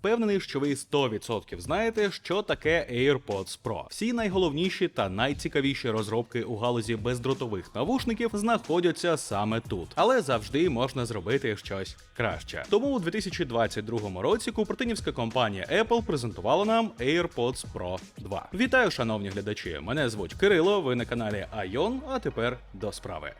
впевнений, що ви 100% знаєте, що таке AirPods Pro. Всі найголовніші та найцікавіші розробки у галузі бездротових навушників знаходяться саме тут, але завжди можна зробити щось краще. Тому у 2022 році купертинівська компанія Apple презентувала нам AirPods Pro 2. Вітаю, шановні глядачі! Мене звуть Кирило. Ви на каналі Айон. А тепер до справи.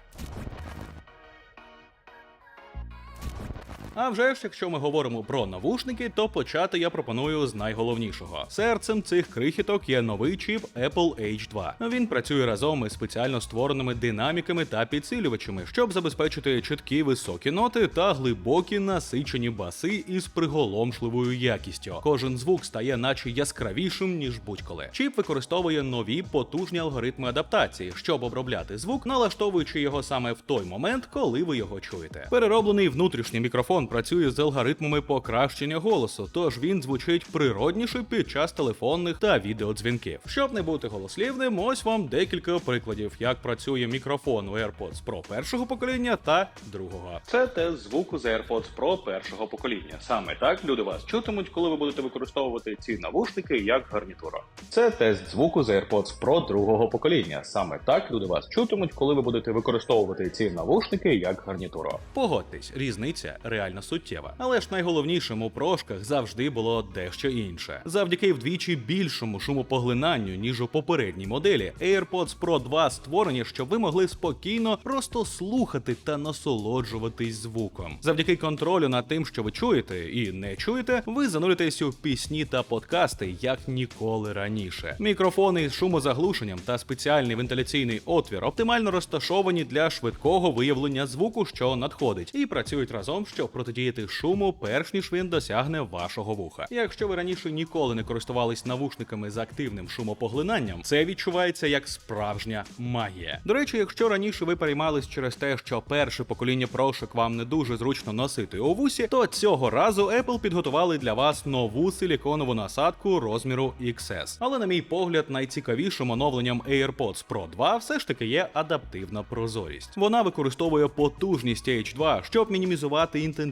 А вже ж, якщо ми говоримо про навушники, то почати я пропоную з найголовнішого. Серцем цих крихіток є новий чіп Apple H2. Він працює разом із спеціально створеними динаміками та підсилювачами, щоб забезпечити чіткі високі ноти та глибокі насичені баси із приголомшливою якістю. Кожен звук стає наче яскравішим ніж будь-коли. Чіп використовує нові потужні алгоритми адаптації, щоб обробляти звук, налаштовуючи його саме в той момент, коли ви його чуєте. Перероблений внутрішній мікрофон працює з алгоритмами покращення голосу, тож він звучить природніше під час телефонних та відеодзвінків. Щоб не бути голослівним, ось вам декілька прикладів, як працює мікрофон у AirPods Pro першого покоління та другого. Це тест звуку з AirPods Pro першого покоління. Саме так люди вас чутимуть, коли ви будете використовувати ці навушники як гарнітуру. Це тест звуку з AirPods Pro другого покоління. Саме так люди вас чутимуть, коли ви будете використовувати ці навушники як гарнітуру. Погодьтесь, різниця реально суттєва. Але ж найголовнішим у прошках завжди було дещо інше. Завдяки вдвічі більшому шумопоглинанню, ніж у попередній моделі, AirPods Pro 2 створені, щоб ви могли спокійно просто слухати та насолоджуватись звуком. Завдяки контролю над тим, що ви чуєте і не чуєте, ви зануритесь у пісні та подкасти як ніколи раніше. Мікрофони із шумозаглушенням та спеціальний вентиляційний отвір оптимально розташовані для швидкого виявлення звуку, що надходить, і працюють разом, щоб протидіяти шуму, перш ніж він досягне вашого вуха. Якщо ви раніше ніколи не користувались навушниками з активним шумопоглинанням, це відчувається як справжня магія. До речі, якщо раніше ви переймались через те, що перше покоління прошок вам не дуже зручно носити у вусі, то цього разу Apple підготували для вас нову силіконову насадку розміру XS. Але на мій погляд, найцікавішим оновленням AirPods Pro 2 все ж таки є адаптивна прозорість. Вона використовує потужність H2, щоб мінімізувати інтенсивність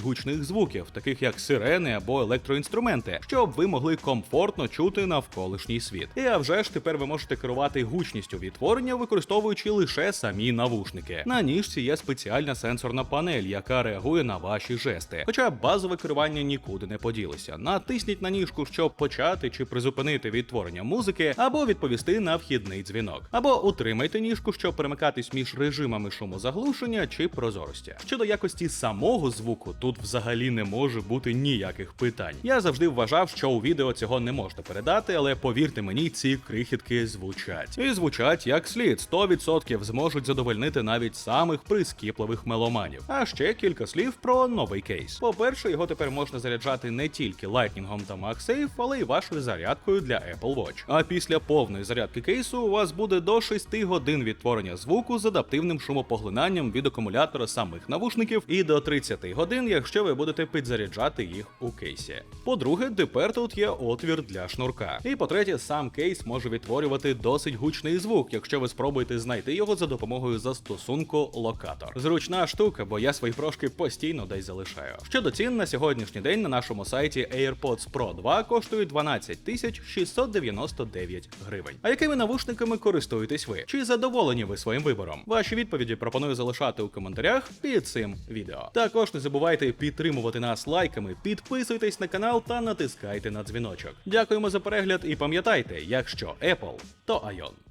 гучних звуків, таких як сирени або електроінструменти, щоб ви могли комфортно чути навколишній світ. І а вже ж тепер ви можете керувати гучністю відтворення, використовуючи лише самі навушники. На ніжці є спеціальна сенсорна панель, яка реагує на ваші жести. Хоча базове керування нікуди не поділося. Натисніть на ніжку, щоб почати чи призупинити відтворення музики, або відповісти на вхідний дзвінок, або утримайте ніжку, щоб перемикатись між режимами шумозаглушення чи прозорості. Щодо якості самого звуку, тут взагалі не може бути ніяких питань. Я завжди вважав, що у відео цього не можна передати, але повірте мені, ці крихітки звучать. І звучать як слід, 100% зможуть задовольнити навіть самих прискіпливих меломанів. А ще кілька слів про новий кейс. По-перше, його тепер можна заряджати не тільки Lightning та MagSafe, але й вашою зарядкою для Apple Watch. А після повної зарядки кейсу у вас буде до 6 годин відтворення звуку з адаптивним шумопоглинанням від акумулятора самих навушників і до 30 годин, якщо ви будете підзаряджати їх у кейсі. По-друге, тепер тут є отвір для шнурка. І по-третє, сам кейс може відтворювати досить гучний звук, якщо ви спробуєте знайти його за допомогою застосунку локатор. Зручна штука, бо я свої прошки постійно десь залишаю. Щодо цін на сьогоднішній день на нашому сайті AirPods Pro 2 коштують 12 тисяч 699 гривень. А якими навушниками користуєтесь ви? Чи задоволені ви своїм вибором? Ваші відповіді пропоную залишати у коментарях під цим відео. Також не забувайте підтримувати нас лайками, підписуйтесь на канал та натискайте на дзвіночок. Дякуємо за перегляд і пам'ятайте, якщо Apple, то Ion.